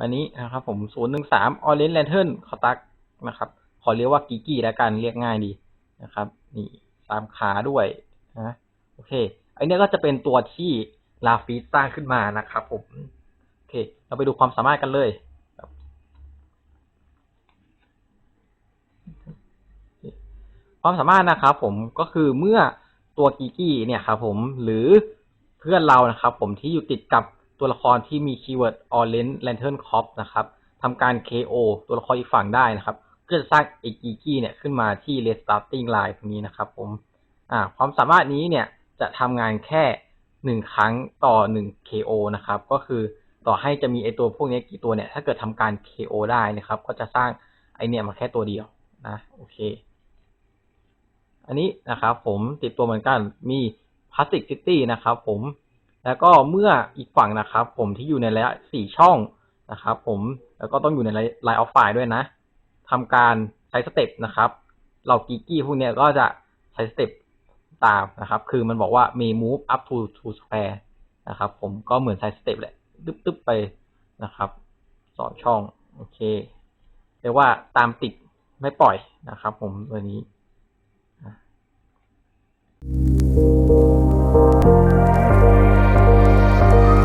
อันนี้นะครับผมศูนย์หนึ่งสามออเรน e ์แลนเทิร์นคอตักนะครับ ขอเรียกว่ากิกี้แล้วกันเรียกง่ายดีนะครับ นี่สามขาด้วยนะโอเคอเนี้ยก็จะเป็นตัวที่ลาฟีสร้างขึ้นมานะครับผม โอเค เราไปดูความสามารถกันเลยความสามารถนะครับผมก็คือเมื่อตัวกิกี้เนี่ยครับผมหรือเพื่อนเรานะครับผมที่อยู่ติดกับ ตัวละครที่มีคีย์เวิร์ด Orange Lantern Corp นะครับทำการ KO ตัวละครอีกฝั่งได้นะครับก็จะสร้างไอกิกี้เนี่ยขึ้นมาที่ Restarting Line ตรงนี้นะครับผมอ่าความสามารถนี้เนี่ยจะทำงานแค่หนึ่งครั้งต่อหนึ่ง KO นะครับ ก็คือต่อให้จะมีไอตัวพวกนี้กี่ตัวเนี่ย ถ้าเกิดทำการ KO ได้นะครับ ก็จะสร้างไอเนี่ยมาแค่ตัวเดียวนะโอเค อันนี้นะครับผมติดตัวเหมือนกันมีพลาสติกซิตี้นะครับผม แล้วก็เมื่ออีกฝั่งนะครับ ผมที่อยู่ในระยะสี่ช่องนะครับ ผมแล้วก็ต้องอยู่ในไลน์ออฟไฟด้วยนะทำการใช้สเต็ปนะครับเหล่ากิกกี้พวกนี้ก็จะใช้สเต็ปตามนะครับ คือมันบอกว่า may move up to to square นะครับ ผมก็เหมือนใช้สเต็ปแหละตึ๊บๆไปนะครับสองช่อง โอเคเรียกว่าตามติดไม่ปล่อยนะครับ ผมตัวนี้